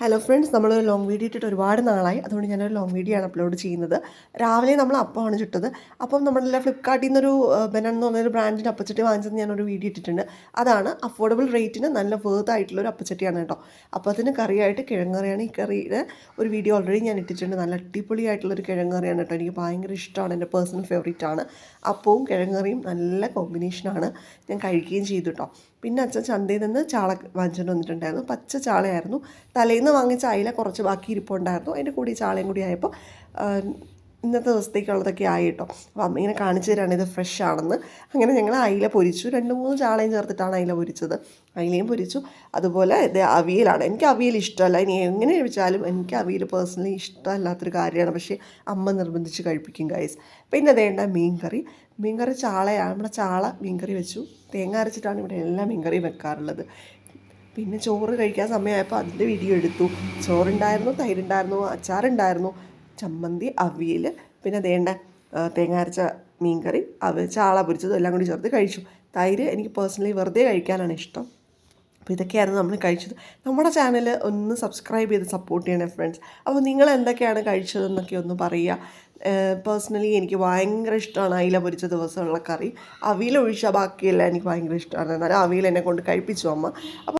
Hello friends നമ്മളൊരു long video ഇട്ടിട്ട് ഒരുപാട് നാളായി. അതുകൊണ്ട് ഞാനൊരു ലോങ് വീഡിയോ ആണ് അപ്ലോഡ് ചെയ്യുന്നത്. രാവിലെ നമ്മൾ അപ്പമാണ് ചുട്ടത്. അപ്പം നമ്മളെല്ലാം ഫ്ലിപ്കാർട്ടിൽ നിന്നൊരു ബെനൻ എന്ന് പറഞ്ഞൊരു ബ്രാൻഡിന്റെ അപ്പച്ചട്ടി വാങ്ങിച്ചത് ഞാനൊരു വീഡിയോ ഇട്ടിട്ടുണ്ട്. അതാണ് അഫോർഡബിൾ റേറ്റിന് നല്ല വേർത്ത് ആയിട്ടുള്ള ഒരു അപ്പച്ചട്ടിയാണ് കേട്ടോ. അപ്പോൾ അതിന് കറിയായിട്ട് കിഴങ്ങറിയാണ്. ഈ കറിയുടെ ഒരു വീഡിയോ ഓൾറെഡി ഞാൻ ഇട്ടിട്ടുണ്ട്. നല്ല അടിപൊളിയായിട്ടുള്ളൊരു കിഴങ്ങറിയാണ് കേട്ടോ. എനിക്ക് ഭയങ്കര ഇഷ്ടമാണ്. എന്റെ പേഴ്സണൽ ഫേവറേറ്റ് ആണ്. അപ്പവും കിഴങ്ങറിയും നല്ല കോമ്പിനേഷനാണ് ഞാൻ കഴിക്കുകയും ചെയ്തു കേട്ടോ. പിന്നെ അച്ഛൻ ചന്തയിൽ നിന്ന് ചാള വാങ്ങിച്ചുകൊണ്ട് വന്നിട്ടുണ്ടായിരുന്നു. പച്ച ചാളയായിരുന്നു. തലേന്ന് വാങ്ങിച്ച അയില കുറച്ച് ബാക്കി ഇരിപ്പുണ്ടായിരുന്നു. അതിന്റെ കൂടി ചാളയും കൂടി ആയപ്പോൾ ഇന്നത്തെ ദിവസത്തേക്കുള്ളതൊക്കെ ആയിട്ടോ. അപ്പോൾ അമ്മ ഇങ്ങനെ കാണിച്ചു തരാണ് ഇത് ഫ്രഷ് ആണെന്ന്. അങ്ങനെ ഞങ്ങൾ അയില പൊരിച്ചു. രണ്ട് മൂന്ന് ചാളയും ചേർത്തിട്ടാണ് അയില പൊരിച്ചത്. അയിലയും പൊരിച്ചു. അതുപോലെ ഇത് അവിയലാണ്. എനിക്ക് അവിയൽ ഇഷ്ടമല്ല. ഇനി എങ്ങനെ കഴിച്ചാലും എനിക്ക് അവിയൽ പേഴ്സണലി ഇഷ്ടമല്ലാത്തൊരു കാര്യമാണ്. പക്ഷേ അമ്മ നിർബന്ധിച്ച് കഴിപ്പിക്കും ഗൈസ് പിന്നെ വേണ്ട മീൻകറി. മീൻകറി ചാളയാണ്. നമ്മുടെ ചാള മീൻകറി വെച്ചു. തേങ്ങ അരച്ചിട്ടാണ് ഇവിടെ എല്ലാ മീൻകറിയും വെക്കാറുള്ളത്. പിന്നെ ചോറ് കഴിക്കാൻ സമയമായപ്പോൾ അതിന്റെ വീഡിയോ എടുത്തു. ചോറുണ്ടായിരുന്നു തൈരുണ്ടായിരുന്നു അച്ചാറുണ്ടായിരുന്നു ചമ്മന്തി അവിയൽ പിന്നെ അതേണ്ട തേങ്ങ അരച്ച മീൻകറി അവ ചാള പൊരിച്ചതും എല്ലാം കൂടി ചേർത്ത് കഴിച്ചു. തൈര് എനിക്ക് പേഴ്സണലി വെറുതെ കഴിക്കാനാണ് ഇഷ്ടം. അപ്പോൾ ഇതൊക്കെയായിരുന്നു നമ്മൾ കഴിച്ചത്. നമ്മുടെ ചാനൽ ഒന്ന് സബ്സ്ക്രൈബ് ചെയ്ത് സപ്പോർട്ട് ചെയ്യണേ ഫ്രണ്ട്സ്. അപ്പോൾ നിങ്ങൾ എന്തൊക്കെയാണ് കഴിച്ചതെന്നൊക്കെ ഒന്ന് പറയുക. പേഴ്സണലി എനിക്ക് ഭയങ്കര ഇഷ്ടമാണ് അയില പൊരിച്ച ദിവസമുള്ള കറി. അവിയൽ ഒഴിച്ചാൽ ബാക്കിയെല്ലാം എനിക്ക് ഭയങ്കര ഇഷ്ടമാണ്. എന്നാലും അവിയൽ എന്നെ കൊണ്ട് കഴിപ്പിച്ചു അമ്മ. അപ്പോൾ